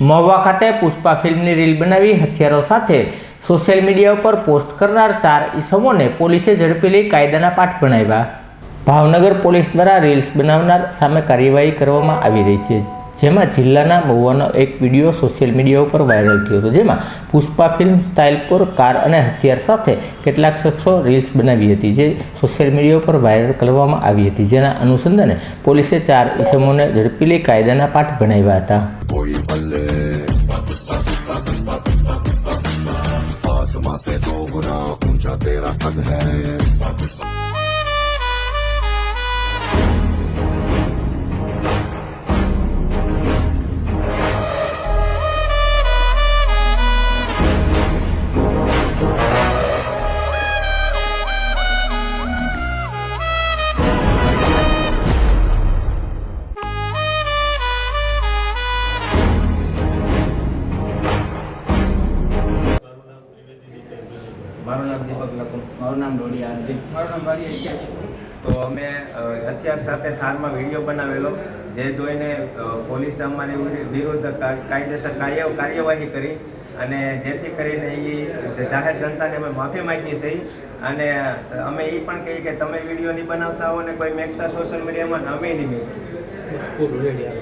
મહુવા ખાતે પુષ્પા ફિલ્મની રીલ બનાવી હથિયારો સાથે સોશિયલ મીડિયા ઉપર પોસ્ટ કરનાર ચાર ઈસમોને પોલીસે ઝડપી લઈ કાયદાના પાઠ ભણાવ્યા. ભાવનગર પોલીસ દ્વારા રીલ્સ બનાવનાર સામે કાર્યવાહી કરવામાં આવી રહી છે. જેમાં જિલ્લાના મહુવાનો એક વિડીયો સોશિયલ મીડિયા ઉપર વાયરલ થયો હતો જેમાં પુષ્પા ફિલ્મ સ્ટાઇલ પર કાર અને હથિયાર સાથે કેટલાક શખ્સો રીલ્સ બનાવી હતી જે સોશિયલ મીડિયા ઉપર વાયરલ કરવામાં આવી હતી જેના અનુસંધાને પોલીસે ચાર ઈસમોને ઝડપી લઈ કાયદાના પાઠ ભણાવ્યા હતા कोई बल्ले आसमां से दो गुना ऊंचा तेरा कद है મારું નામ દીપક લખું મારું નામ ડોડી આરતી મારું નામ બારી તો અમે હથિયાર સાથે થારમાં વીડિયો બનાવેલો જે જોઈને પોલીસે અમારી વિરુદ્ધ કાયદેસર કાર્ય કાર્યવાહી કરી અને જેથી કરીને એ જાહેર જનતાને અમે માફી માંગી છે અને અમે એ પણ કહીએ કે તમે વીડિયો નહીં બનાવતા હો ને કોઈ મેકતા સોશિયલ મીડિયામાં અમે નહીં મેકતા